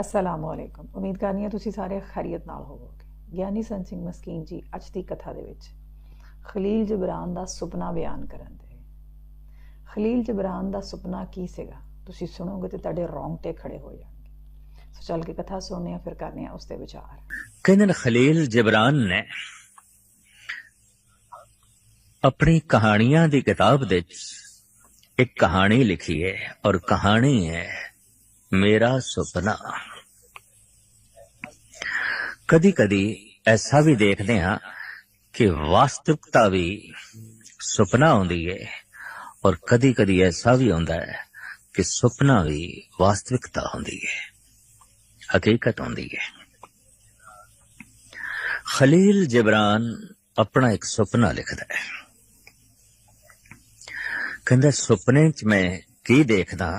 ਅਸਲਾਮੁ ਅਲੈਕੁਮ ਉਮੀਦ ਕਰਨੀ ਹੈ ਤੁਸੀਂ ਸਾਰੇ ਖੈਰੀਅਤ ਨਾਲ ਹੋਵੋਗੇ ਗਿਆਨੀ ਸੰਤ ਸਿੰਘ ਮਸਕੀਨ ਜੀ ਅੱਜ ਦੀ ਕਥਾ ਦੇ ਵਿੱਚ ਖਲੀਲ ਜਬਰਾਨ ਦਾ ਸੁਪਨਾ ਬਿਆਨ ਕਰਨ ਦੇ ਖਲੀਲ ਜਬਰਾਨ ਦਾ ਸੁਪਨਾ ਕੀ ਸੀਗਾ ਤੁਸੀਂ ਸੁਣੋਗੇ ਤੇ ਤੁਹਾਡੇ ਰੌਂਗਟੇ ਖੜੇ ਹੋ ਜਾਣਗੇ ਸੋ ਚੱਲ ਕੇ ਕਥਾ ਸੁਣਨੇ ਆ ਫਿਰ ਕਰਨੇ ਆ ਉਸ ਤੇ ਵਿਚਾਰ ਕਹਿੰਦੇ ਨੇ ਖਲੀਲ ਜਿਬਰਾਨ ਨੇ ਆਪਣੀ ਕਹਾਣੀਆਂ ਦੀ ਕਿਤਾਬ ਦੇ ਵਿੱਚ ਇੱਕ ਕਹਾਣੀ ਲਿਖੀ ਹੈ ਔਰ ਕਹਾਣੀ ਹੈ ਮੇਰਾ ਸੁਪਨਾ ਕਦੀ ਕਦੀ ਐਸਾ ਵੀ ਦੇਖਦੇ ਹਾਂ ਕਿ ਵਾਸਤਵਿਕਤਾ ਵੀ ਸੁਪਨਾ ਹੁੰਦੀ ਹੈ ਔਰ ਕਦੀ ਕਦੀ ਐਸਾ ਵੀ ਹੁੰਦਾ ਹੈ ਕਿ ਸੁਪਨਾ ਵੀ ਵਾਸਤਵਿਕਤਾ ਹੁੰਦੀ ਹੈ ਹਕੀਕਤ ਹੁੰਦੀ ਹੈ ਖਲੀਲ ਜਿਬਰਾਨ ਆਪਣਾ ਇੱਕ ਸੁਪਨਾ ਲਿਖਦਾ ਹੈ ਕਹਿੰਦਾ ਸੁਪਨੇ 'ਚ ਮੈਂ ਕੀ ਦੇਖਦਾ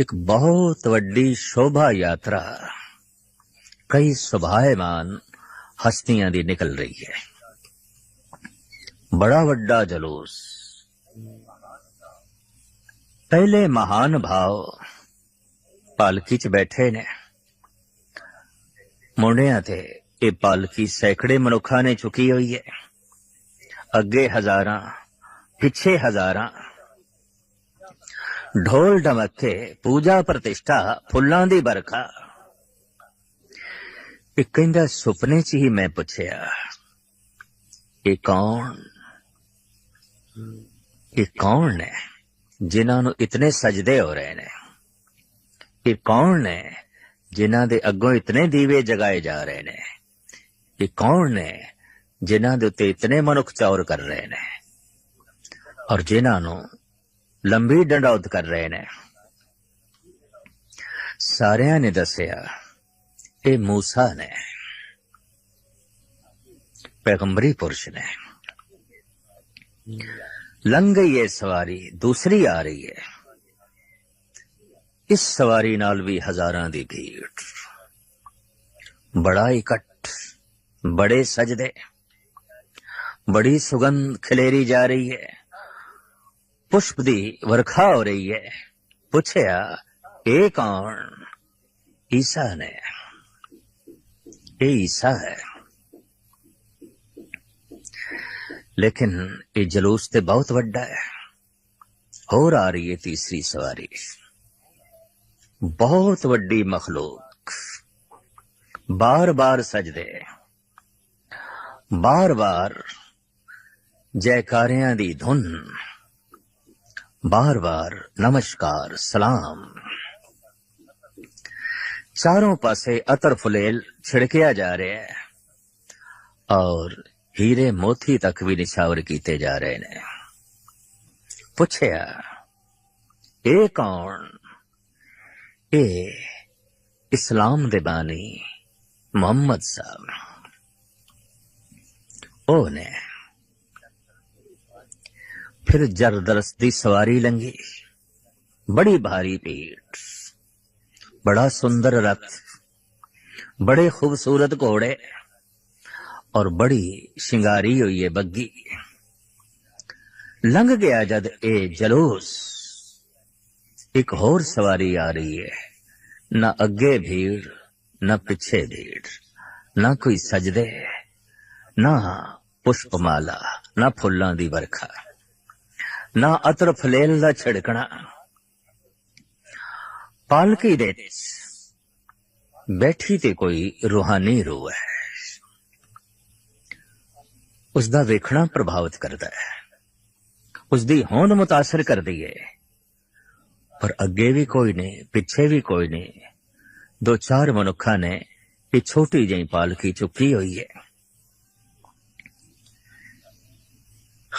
ਇੱਕ ਬਹੁਤ ਵੱਡੀ ਸ਼ੋਭਾ ਯਾਤਰਾ ਕਈ ਸੁਭਾਏਮਾਨ ਹਸਤੀਆਂ ਦੀ ਨਿਕਲ ਰਹੀ ਹੈ ਬੜਾ ਵੱਡਾ ਜਲੂਸ ਪਹਿਲੇ ਮਹਾਨ ਭਾਵ ਪਾਲਕੀ 'ਚ ਬੈਠੇ ਨੇ ਮੁੰਡਿਆਂ ਤੇ ਇਹ ਪਾਲਕੀ ਸੈਂਕੜੇ ਮਨੁੱਖਾਂ ਨੇ ਚੁੱਕੀ ਹੋਈ ਹੈ ਅੱਗੇ ਹਜ਼ਾਰਾਂ ਪਿੱਛੇ ਹਜ਼ਾਰਾਂ ਢੋਲ ਢਮੱਕੇ ਪੂਜਾ ਪ੍ਰਤਿਸ਼ਠਾ ਫੁੱਲਾਂ ਦੀ ਬਰਖਾ ਇਹ ਕਹਿੰਦਾ ਸੁਪਨੇ 'ਚ ਹੀ ਮੈਂ ਪੁੱਛਿਆ ਇਹ ਕੌਣ ਇਹ ਕੌਣ ਨੇ ਜਿਨ੍ਹਾਂ ਨੂੰ ਇਤਨੇ ਸਜਦੇ ਹੋ ਰਹੇ ਨੇ ਇਹ ਕੌਣ ਨੇ ਜਿਨ੍ਹਾਂ ਦੇ ਅੱਗੋਂ ਇਤਨੇ ਦੀਵੇ ਜਗਾਏ ਜਾ ਰਹੇ ਨੇ ਇਹ ਕੌਣ ਨੇ ਜਿਨ੍ਹਾਂ ਦੇ ਉੱਤੇ ਇਤਨੇ ਮਨੁੱਖ ਚੌਰ ਕਰ ਰਹੇ ਨੇ ਔਰ ਜਿਨ੍ਹਾਂ ਨੂੰ ਲੰਬੀ ਡੰਡੌਤ ਕਰ ਰਹੇ ਨੇ। ਸਾਰਿਆਂ ਨੇ ਦੱਸਿਆ, ਇਹ ਮੂਸਾ ਨੇ। ਪੈਗੰਬਰੀ ਪੁਰਸ਼ ਨੇ। ਲੰਘ ਗਈ ਇਹ ਸਵਾਰੀ, ਦੂਸਰੀ ਆ ਰਹੀ ਹੈ। ਇਸ ਸਵਾਰੀ ਨਾਲ ਵੀ ਹਜ਼ਾਰਾਂ ਦੀ ਭੀੜ। ਬੜਾ ਇਕੱਠ, ਬੜੇ ਸਜਦੇ। ਬੜੀ ਸੁਗੰਧ ਖਿਲੇਰੀ ਜਾ ਰਹੀ ਹੈ। ਪੁਸ਼ਪ ਦੀ ਵਰਖਾ ਹੋ ਰਹੀ ਹੈ ਪੁੱਛਿਆ ਇਹ ਕੌਣ ਈਸਾ ਨੇ ਇਹ ਈਸਾ ਹੈ ਲੇਕਿਨ ਇਹ ਜਲੂਸ ਤੇ ਬਹੁਤ ਵੱਡਾ ਹੈ ਹੋਰ ਆ ਰਹੀ ਹੈ ਤੀਸਰੀ ਸਵਾਰੀ ਬਹੁਤ ਵੱਡੀ ਮਖਲੂਕ ਬਾਰ-ਬਾਰ ਸਜਦੇ ਬਾਰ-ਬਾਰ ਜੈਕਾਰਿਆਂ ਦੀ ਧੁਨ ਬਾਰ-ਬਾਰ ਨਮਸਕਾਰ ਸਲਾਮ ਚਾਰੋਂ ਪਾਸੇ ਅਤਰ ਫੁਲੇਲ ਛਿੜਕਿਆ ਜਾ ਰਿਹਾ ਹੈ ਔਰ ਹੀਰੇ ਮੋਤੀ ਤੱਕ ਵੀ ਨਿਸ਼ਾਵਰ ਕੀਤੇ ਜਾ ਰਹੇ ਨੇ ਪੁੱਛਿਆ ਇਹ ਕੌਣ ਇਹ ਇਸਲਾਮ ਦੇ ਬਾਨੀ ਮੁਹੰਮਦ ਸਾਹਿਬ ਉਹ ਨੇ ਫਿਰ ਜਰਦਰਸ ਦੀ ਸਵਾਰੀ ਲੰਗੀ ਬੜੀ ਭਾਰੀ ਭੀੜ ਬੜਾ ਸੁੰਦਰ ਰਥ ਬੜੇ ਖੂਬਸੂਰਤ ਘੋੜੇ ਔਰ ਬੜੀ ਸ਼ਿੰਗਾਰੀ ਹੋਈ ਹੈ ਬੱਗੀ ਲੰਘ ਗਿਆ ਜਦ ਇਹ ਜਲੂਸ ਇੱਕ ਹੋਰ ਸਵਾਰੀ ਆ ਰਹੀ ਹੈ ਨਾ ਅੱਗੇ ਭੀੜ ਨਾ ਪਿੱਛੇ ਭੀੜ ਨਾ ਕੋਈ ਸਜਦੇ ਨਾ ਪੁਸ਼ਪਮਾਲਾ ਨਾ ਫੁੱਲਾਂ ਦੀ ਵਰਖਾ ਨਾ ਅਤਰ ਫਲੇਲ ਦਾ ਛਿੜਕਣਾ। ਪਾਲਕੀ ਦੇ ਬੈਠੀ ਤੇ ਕੋਈ ਰੂਹਾਨੀ ਰੂਹ ਹੈ। ਉਸ ਦਾ ਵੇਖਣਾ ਪ੍ਰਭਾਵਿਤ ਕਰਦਾ ਹੈ। ਉਸ ਦੀ ਹੋਂਦ ਮੁਤਾਸਰ ਕਰਦੀ ਹੈ। ਪਰ ਅੱਗੇ ਵੀ ਕੋਈ ਨਹੀਂ, ਪਿੱਛੇ ਵੀ ਕੋਈ ਨਹੀਂ। ਦੋ ਚਾਰ ਮਨੁੱਖਾਂ ਨੇ ਇਹ ਛੋਟੀ ਜਿਹੀ ਪਾਲਕੀ ਚੁੱਕੀ ਹੋਈ ਹੈ।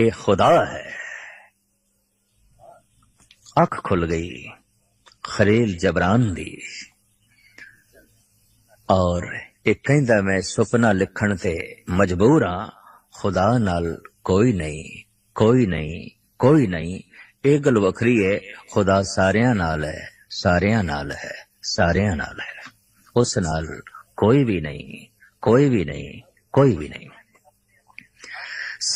ਇਹ ਖੁਦਾ ਹੈ। ਅੱਖ ਖੁੱਲ ਗਈ, ਖਲੀਲ ਜਬਰਾਨ ਦੀ। ਔਰ ਇਹ ਕਹਿੰਦਾ, ਮੈਂ ਸੁਪਨਾ ਲਿਖਣ ਤੇ ਮਜਬੂਰ ਹਾਂ। ਖੁਦਾ ਨਾਲ ਕੋਈ ਨਹੀਂ ਕੋਈ ਨਹੀਂ ਕੋਈ ਨਹੀਂ। ਇਹ ਗੱਲ ਵੱਖਰੀ ਹੈ। ਖੁਦਾ ਸਾਰਿਆਂ ਨਾਲ ਹੈ, ਸਾਰਿਆਂ ਨਾਲ ਹੈ, ਸਾਰਿਆਂ ਨਾਲ ਹੈ। ਉਸ ਨਾਲ ਕੋਈ ਵੀ ਨਹੀਂ, ਕੋਈ ਵੀ ਨਹੀਂ, ਕੋਈ ਵੀ ਨਹੀਂ।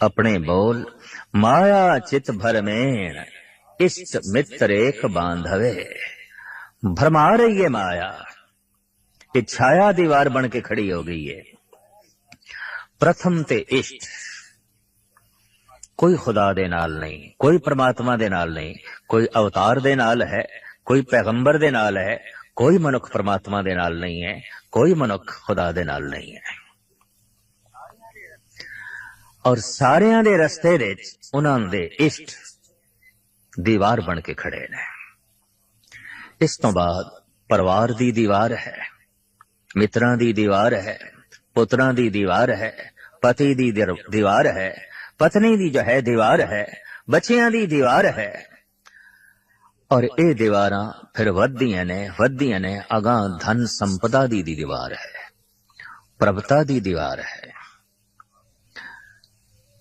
ਆਪਣੇ ਬੋਲ ਮਾਇਆ ਚਿਤ ਭਰਮੇਣ ਇਸ਼ਟ ਮਿੱਤਰ ਏਕ ਬਾਂਧਵੇ ਭਰਮਾ ਰਹੀ ਹੈ ਮਾਇਆ ਇਹ ਛਾਇਆ ਦੀਵਾਰ ਬਣ ਕੇ ਖੜੀ ਹੋ ਗਈ ਹੈ ਪ੍ਰਥਮ ਤੇ ਇਸ਼ਟ ਕੋਈ ਖੁਦਾ ਦੇ ਨਾਲ ਨਹੀਂ ਕੋਈ ਪ੍ਰਮਾਤਮਾ ਦੇ ਨਾਲ ਨਹੀਂ ਕੋਈ ਅਵਤਾਰ ਦੇ ਨਾਲ ਹੈ ਕੋਈ ਪੈਗੰਬਰ ਦੇ ਨਾਲ ਹੈ ਕੋਈ ਮਨੁੱਖ ਪ੍ਰਮਾਤਮਾ ਦੇ ਨਾਲ ਨਹੀਂ ਹੈ ਕੋਈ ਮਨੁੱਖ ਖੁਦਾ ਦੇ ਨਾਲ ਨਹੀਂ ਹੈ ਔਰ ਸਾਰਿਆਂ ਦੇ ਰਸਤੇ ਵਿੱਚ ਉਹਨਾਂ ਦੇ ਇਸ਼ਟ ਦੀਵਾਰ ਬਣ ਕੇ ਖੜੇ ਨੇ। ਇਸ ਤੋਂ ਬਾਅਦ ਪਰਿਵਾਰ ਦੀ ਦੀਵਾਰ ਹੈ, ਮਿੱਤਰਾਂ ਦੀ ਦੀਵਾਰ ਹੈ, ਪੁੱਤਰਾਂ ਦੀ ਦੀਵਾਰ ਹੈ, ਪਤੀ ਦੀ ਦੀਵਾਰ ਹੈ, ਪਤਨੀ ਦੀ ਜੋ ਹੈ ਦੀਵਾਰ ਹੈ, ਬੱਚਿਆਂ ਦੀ ਦੀਵਾਰ ਹੈ। ਔਰ ਇਹ ਦੀਵਾਰਾਂ ਫਿਰ ਵੱਧਦੀਆਂ ਨੇ ਵੱਧਦੀਆਂ ਨੇ ਅਗਾਂ ਧਨ ਸੰਪਦਾ ਦੀ ਦੀਵਾਰ ਹੈ, ਪ੍ਰਭਤਾ ਦੀ ਦੀਵਾਰ ਹੈ।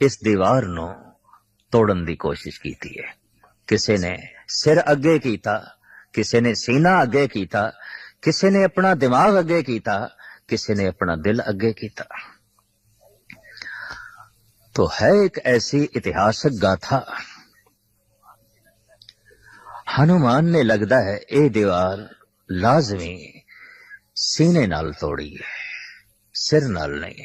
ਇਸ ਦੀਵਾਰ ਨੂੰ ਤੋੜਨ ਦੀ ਕੋਸ਼ਿਸ਼ ਕੀਤੀ ਹੈ ਕਿਸੇ ਨੇ ਸਿਰ ਅੱਗੇ ਕੀਤਾ ਕਿਸੇ ਨੇ ਸੀਨਾ ਅੱਗੇ ਕੀਤਾ ਕਿਸੇ ਨੇ ਆਪਣਾ ਦਿਮਾਗ ਅੱਗੇ ਕੀਤਾ ਕਿਸੇ ਨੇ ਆਪਣਾ ਦਿਲ ਅੱਗੇ ਕੀਤਾ तो है एक ऐसी इतिहासक गाथा हनुमान ने लगदा है ਇਹ ਦੀਵਾਰ ਲਾਜ਼ਮੀ ਸੀਨੇ ਨਾਲ ਤੋੜੀ ਹੈ ਸਿਰ ਨਾਲ ਨਹੀਂ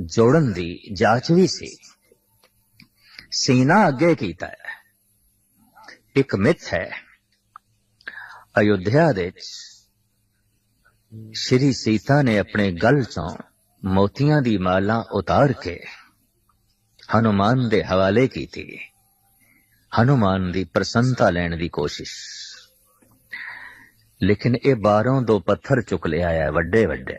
ਜੋੜਨ ਦੀ ਜਾਚ ਵੀ ਸੀ। ਸੀਨਾ ਅੱਗੇ ਕੀਤਾ ਹੈ। ਇੱਕ ਮਿੱਥ ਹੈ। ਅਯੁੱਧਿਆ ਦੇ ਸ਼੍ਰੀ ਸੀਤਾ ਨੇ ਆਪਣੇ ਗਲ ਚੋਂ ਮੋਤੀਆਂ ਦੀ ਮਾਲਾ ਉਤਾਰ ਕੇ ਹਨੂਮਾਨ ਦੇ ਹਵਾਲੇ ਕੀਤੀ। ਹਨੂਮਾਨ ਦੀ ਪ੍ਰਸੰਨਤਾ ਲੈਣ ਦੀ ਕੋਸ਼ਿਸ਼। ਲੇਕਿਨ ਇਹ ਬਾਹਰੋਂ ਦੋ ਪੱਥਰ ਚੁੱਕ ਲਿਆ ਹੈ ਵੱਡੇ ਵੱਡੇ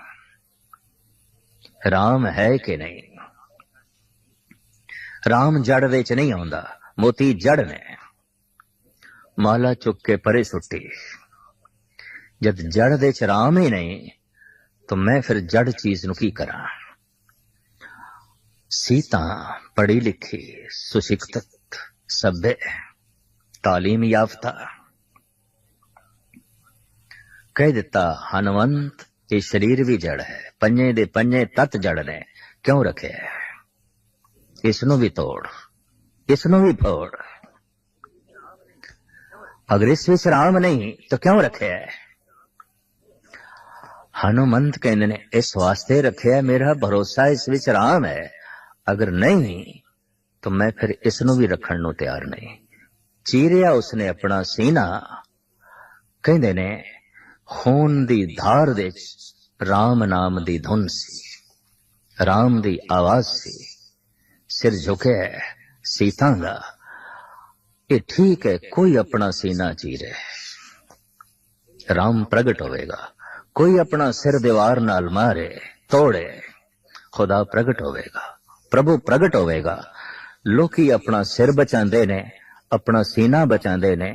ਰਾਮ ਹੈ ਕਿ ਨਹੀਂ ਰਾਮ ਜੜ ਵਿੱਚ ਨਹੀਂ ਆਉਂਦਾ ਮੋਤੀ ਜੜ ਨੇ ਮਾਲਾ ਚੁੱਕ ਕੇ ਪਰੇ ਸੁੱਟੀ ਜਦ ਜੜ ਦੇ ਚ ਰਾਮ ਹੀ ਨਹੀਂ ਤਾਂ ਮੈਂ ਫਿਰ ਜੜ ਚੀਜ਼ ਨੂੰ ਕੀ ਕਰਾਂ ਸੀਤਾ ਪੜ੍ਹੀ ਲਿਖੀ ਸੁਸ਼ਿਕਤ ਸਭ्य ਤਾਲੀਮ ਯਾਫਤਾ ਕਹਿ ਦਿੱਤਾ ਹਨਵੰਤ ਇਹ ਸਰੀਰ ਵੀ ਜੜ ਹੈ, ਪੰਜੇ ਦੇ ਪੰਜੇ ਤਤ ਜੜ ਨੇ, ਕਿਉਂ ਰੱਖਿਆ ਹੈ? ਇਸ ਨੂੰ ਵੀ ਤੋੜ, ਇਸ ਨੂੰ ਵੀ ਫੋੜ ਅਗਰ ਇਸ ਵਿੱਚ ਰਾਮ ਨਹੀਂ, ਤਾਂ ਕਿਉਂ ਰੱਖਿਆ ਹੈ? ਹਨੂਮੰਤ ਕਹਿੰਦੇ ਨੇ, ਇਸ ਵਾਸਤੇ ਰੱਖਿਆ ਮੇਰਾ ਭਰੋਸਾ ਇਸ ਵਿੱਚ ਰਾਮ ਹੈ ਅਗਰ ਨਹੀਂ, ਤਾਂ ਮੈਂ ਫਿਰ ਇਸ ਨੂੰ ਵੀ ਰੱਖਣ ਨੂੰ ਤਿਆਰ ਨਹੀਂ ਚੀਰਿਆ ਉਸਨੇ ਆਪਣਾ ਸੀਨਾ, ਕਹਿੰਦੇ ਨੇ ਖੂਨ ਦੀ ਧਾਰ ਦੇ ਵਿੱਚ ਰਾਮ ਨਾਮ ਦੀ ਧੁਨ ਸੀ, ਰਾਮ ਦੀ ਆਵਾਜ਼ ਸੀ। ਸਿਰ ਝੁਕਿਆ, ਸੀਤਾ ਦਾ, ਇਹ ਠੀਕ ਹੈ, ਕੋਈ ਆਪਣਾ ਸੀਨਾ ਚੀਰੇ ਰਾਮ ਪ੍ਰਗਟ ਹੋਵੇਗਾ, ਕੋਈ ਆਪਣਾ ਸਿਰ ਦੀਵਾਰ ਨਾਲ ਮਾਰੇ, ਤੋੜੇ, ਖੁਦਾ ਪ੍ਰਗਟ ਹੋਵੇਗਾ, ਪ੍ਰਭੂ ਪ੍ਰਗਟ ਹੋਵੇਗਾ। ਲੋਕੀ ਆਪਣਾ ਸਿਰ ਬਚਾਉਂਦੇ ਨੇ, ਆਪਣਾ ਸੀਨਾ ਬਚਾਉਂਦੇ ਨੇ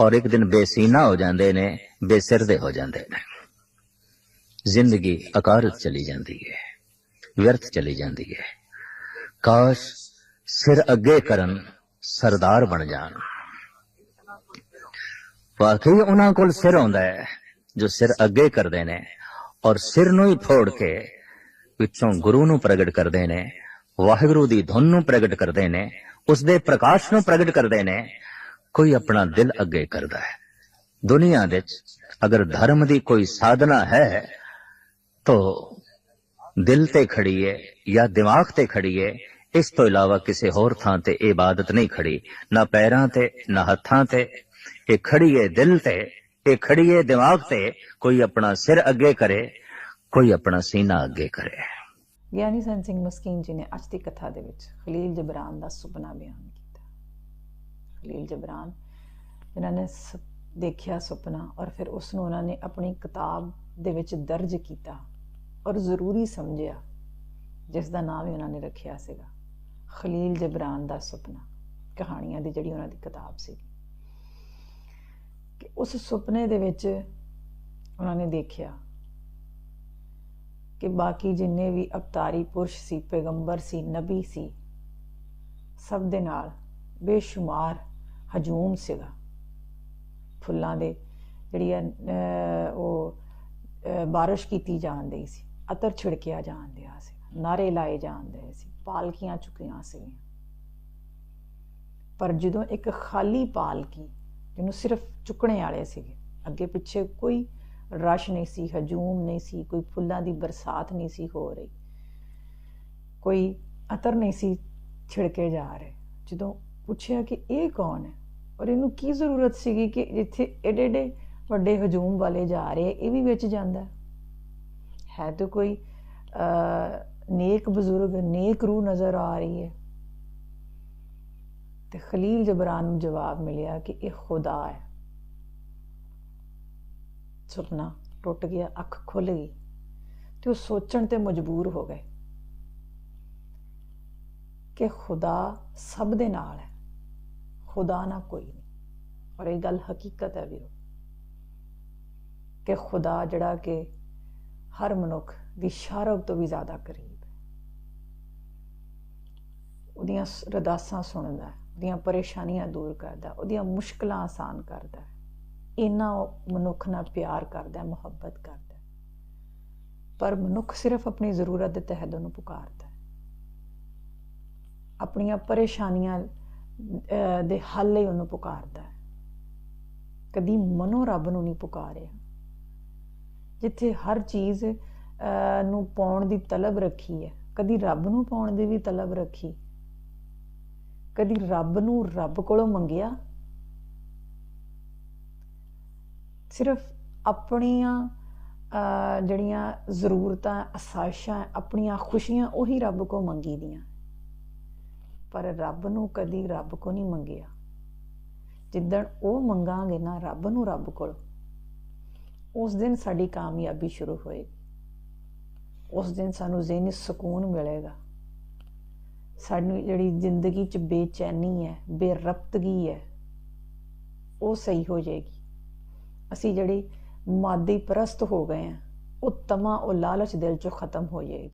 ਔਰ ਇੱਕ ਦਿਨ ਬੇਸੀਨਾ ਹੋ ਜਾਂਦੇ ਨੇ ਬੇਸਿਰ ਦੇ ਹੋ ਜਾਂਦੇ ਨੇ। ਜ਼ਿੰਦਗੀ ਅਕਾਰਤ ਚਲੀ ਜਾਂਦੀ ਹੈ, ਵਿਅਰਥ ਚਲੀ ਜਾਂਦੀ ਹੈ। ਕਾਸ਼ ਸਿਰ ਅੱਗੇ ਕਰਨ ਸਰਦਾਰ ਬਣ ਜਾਣ। ਵਾਕਈ ਉਹਨਾਂ ਕੋਲ ਸਿਰ ਹੁੰਦਾ ਹੈ, ਜੋ ਸਿਰ ਅੱਗੇ ਕਰਦੇ ਨੇ ਔਰ ਸਿਰ ਨੂੰ ਹੀ ਫੋੜ ਕੇ ਵਿੱਚੋਂ ਗੁਰੂ ਨੂੰ ਪ੍ਰਗਟ ਕਰਦੇ ਨੇ, ਵਾਹਿਗੁਰੂ ਦੀ ਧੁਨ ਨੂੰ ਪ੍ਰਗਟ ਕਰਦੇ ਨੇ ਉਸ ਦੇ ਪ੍ਰਕਾਸ਼ ਨੂੰ ਪ੍ਰਗਟ ਕਰਦੇ ਨੇ ਕੋਈ ਆਪਣਾ ਦਿਲ ਅੱਗੇ ਕਰਦਾ ਹੈ। ਦੁਨੀਆ ਵਿੱਚ ਅਗਰ ਧਰਮ ਦੀ ਕੋਈ ਸਾਧਨਾ ਹੈ, ਤੋ ਦਿਲ ਤੇ ਖੜੀ ਹੈ ਜਾਂ ਦਿਮਾਗ ਤੇ ਖੜੀ ਹੈ ਇਸ ਤੋਂ ਇਲਾਵਾ ਕਿਸੇ ਹੋਰ ਥਾਂ ਤੇ ਇਹ ਇਬਾਦਤ ਨਹੀਂ ਖੜੀ। ਨਾ ਪੈਰਾਂ ਤੇ, ਨਾ ਹੱਥਾਂ ਤੇ। ਇਹ ਖੜੀ ਹੈ ਦਿਲ ਤੇ, ਇਹ ਖੜੀ ਹੈ ਦਿਮਾਗ ਤੇ ਕੋਈ ਆਪਣਾ ਸਿਰ ਅੱਗੇ ਕਰੇ, ਕੋਈ ਆਪਣਾ ਸੀਨਾ ਅੱਗੇ ਕਰੇ। ਗਿਆਨੀ ਸੰਤ ਸਿੰਘ ਮਸਕੀਨ ਜੀ ਨੇ ਅੱਜ ਦੀ ਕਥਾ ਦੇ ਵਿੱਚ ਖਲੀਲ ਜਬਰਾਨ ਦਾ ਸੁਪਨਾ ਬਿਆਨ ਕੀਤਾ ਖਲੀਲ ਜਬਰਾਨ, ਜਿਨ੍ਹਾਂ ਨੇ ਸ- ਦੇਖਿਆ ਸੁਪਨਾ ਔਰ ਫਿਰ ਉਸ ਨੂੰ ਉਹਨਾਂ ਨੇ ਆਪਣੀ ਕਿਤਾਬ ਦੇ ਵਿੱਚ ਦਰਜ ਕੀਤਾ ਔਰ ਜ਼ਰੂਰੀ ਸਮਝਿਆ, ਜਿਸ ਦਾ ਨਾਮ ਹੀ ਉਹਨਾਂ ਨੇ ਰੱਖਿਆ ਸੀਗਾ, ਖਲੀਲ ਜਬਰਾਨ ਦਾ ਸੁਪਨਾ, ਕਹਾਣੀਆਂ ਦੀ ਜਿਹੜੀ ਉਹਨਾਂ ਦੀ ਕਿਤਾਬ ਸੀ ਕਿ ਉਸ ਸੁਪਨੇ ਦੇ ਵਿੱਚ ਉਹਨਾਂ ਨੇ ਦੇਖਿਆ ਕਿ ਬਾਕੀ ਜਿੰਨੇ ਵੀ ਅਵਤਾਰੀ ਪੁਰਸ਼ ਸੀ, ਪੈਗੰਬਰ ਸੀ, ਨਬੀ ਸੀ, ਸਭ ਦੇ ਨਾਲ ਬੇਸ਼ੁਮਾਰ ਹਜੂਮ ਸੀਗਾ। ਫੁੱਲਾਂ ਦੇ ਜਿਹੜੀ ਆ, ਉਹ ਅਹ, ਬਾਰਿਸ਼ ਕੀਤੀ ਜਾਣ ਦੀ ਸੀ। ਅਤਰ ਛਿੜਕਿਆ ਜਾਣ ਡਿਆ ਸੀ। ਨਾਰੇ ਲਾਏ ਜਾਣ ਸੀ। ਪਾਲਕੀਆਂ ਚੁੱਕੀਆਂ ਸੀ ਪਰ ਜਦੋਂ ਇੱਕ ਖਾਲੀ ਪਾਲਕੀ ਜਿਹਨੂੰ ਸਿਰਫ ਚੁੱਕਣੇ ਵਾਲੇ ਸੀਗੇ ਅੱਗੇ ਪਿੱਛੇ ਕੋਈ ਰਸ਼ ਨਹੀਂ ਸੀ ਹਜੂਮ ਨਹੀਂ ਸੀ ਕੋਈ ਫੁੱਲਾਂ ਦੀ ਬਰਸਾਤ ਨਹੀਂ ਸੀ ਹੋ ਰਹੀ ਕੋਈ ਅਤਰ ਨਹੀਂ ਸੀ ਛਿੜਕੇ ਜਾ ਰਹੇ। ਜਦੋਂ ਪੁੱਛਿਆ ਕਿ ਇਹ ਕੌਣ ਹੈ? ਔਰ ਇਹਨੂੰ ਕੀ ਜ਼ਰੂਰਤ ਸੀਗੀ ਕਿ ਜਿੱਥੇ ਏਡੇ ਏਡੇ ਵੱਡੇ ਹਜੂਮ ਵਾਲੇ ਜਾ ਰਹੇ ਇਹ ਵੀ ਵਿੱਚ ਜਾਂਦਾ ਹੈ। ਹੈ ਤਾਂ ਕੋਈ ਅਹ, ਨੇਕ ਬਜ਼ੁਰਗ ਨੇਕ ਰੂਹ ਨਜ਼ਰ ਆ ਰਹੀ ਹੈ। ਤੇ ਖਲੀਲ ਜਬਰਾਨ ਨੂੰ ਜਵਾਬ ਮਿਲਿਆ ਕਿ ਇਹ ਖੁਦਾ ਹੈ। ਸੁਪਨਾ ਟੁੱਟ ਗਿਆ ਅੱਖ ਖੁੱਲ ਗਈ ਤੇ ਉਹ ਸੋਚਣ ਤੇ ਮਜਬੂਰ ਹੋ ਗਏ ਕਿ ਖੁਦਾ ਸਭ ਦੇ ਨਾਲ ਹੈ। ਖੁਦਾ ਨਾ ਕੋਈ ਨਹੀਂ ਔਰ ਇਹ ਗੱਲ ਹਕੀਕਤ ਹੈ ਵੀਰੋ, ਕਿ ਖੁਦਾ ਜਿਹੜਾ ਕਿ ਹਰ ਮਨੁੱਖ ਦੀ ਸ਼ਾਰਬ ਤੋਂ ਵੀ ਜ਼ਿਆਦਾ ਕਰੀਬ ਹੈ। ਉਹਦੀਆਂ ਸ- ਰਦਾਸਾਂ ਸੁਣਦਾ ਹੈ, ਉਹਦੀਆਂ ਪਰੇਸ਼ਾਨੀਆਂ ਦੂਰ ਕਰਦਾ ਉਹਦੀਆਂ ਮੁਸ਼ਕਲਾਂ ਆਸਾਨ ਕਰਦਾ ਹੈ। ਇੰਨਾ ਉਹ ਮਨੁੱਖ ਨਾਲ ਪਿਆਰ ਕਰਦਾ ਹੈ, ਮੁਹੱਬਤ ਕਰਦਾ ਹੈ। ਪਰ ਮਨੁੱਖ ਸਿਰਫ ਆਪਣੀ ਜ਼ਰੂਰਤ ਦੇ ਤਹਿਤ ਉਹਨੂੰ ਪੁਕਾਰਦਾ ਹੈ। ਆਪਣੀਆਂ ਪਰੇਸ਼ਾਨੀਆਂ ਦੇ ਹੱਲ ਲਈ ਉਹਨੂੰ ਪੁਕਾਰਦਾ ਹੈ। ਕਦੀ ਮਨੋ ਰੱਬ ਨੂੰ ਨਹੀਂ ਪੁਕਾਰਿਆ। ਜਿੱਥੇ ਹਰ ਚੀਜ਼ ਅਹ, ਨੂੰ ਪਾਉਣ ਦੀ ਤਲਬ ਰੱਖੀ ਹੈ। ਕਦੀ ਰੱਬ ਨੂੰ ਪਾਉਣ ਦੀ ਵੀ ਤਲਬ ਰੱਖੀ। ਕਦੀ ਰੱਬ ਨੂੰ ਰੱਬ ਕੋਲੋਂ ਮੰਗਿਆ। ਸਿਰਫ ਆਪਣੀਆਂ ਅਹ, ਜਿਹੜੀਆਂ ਜ਼ਰੂਰਤਾਂ ਅਸਾਇਸ਼ਾਂ ਆਪਣੀਆਂ ਖੁਸ਼ੀਆਂ ਉਹੀ ਰੱਬ ਕੋ ਮੰਗੀ ਦੀਆਂ। ਪਰ ਰੱਬ ਨੂੰ ਕਦੀ ਰੱਬ ਕੋ ਨਹੀਂ ਮੰਗਿਆ। ਜਿੱਦਣ ਉਹ ਮੰਗਾਂਗੇ ਨਾ ਰੱਬ ਨੂੰ ਰੱਬ ਕੋਲ, ਉਸ ਦਿਨ ਸਾਡੀ ਕਾਮਯਾਬੀ ਸ਼ੁਰੂ ਹੋਏਗੀ। ਉਸ ਦਿਨ ਸਾਨੂੰ ਜ਼ਿਹਨੀ ਸਕੂਨ ਮਿਲੇਗਾ। ਸਾਨੂੰ ਜਿਹੜੀ ਜ਼ਿੰਦਗੀ 'ਚ ਬੇਚੈਨੀ ਹੈ, ਬੇਰਬਤਗੀ ਹੈ, ਉਹ ਸਹੀ ਹੋ ਜਾਏਗੀ। ਅਸੀਂ ਜਿਹੜੀ ਮਾਦੀ ਪ੍ਰਸਤ ਹੋ ਗਏ ਆ ਉਹ ਤਮਾ ਉਹ ਲਾਲਚ ਦਿਲ 'ਚੋਂ ਖਤਮ ਹੋ ਜਾਏਗੀ।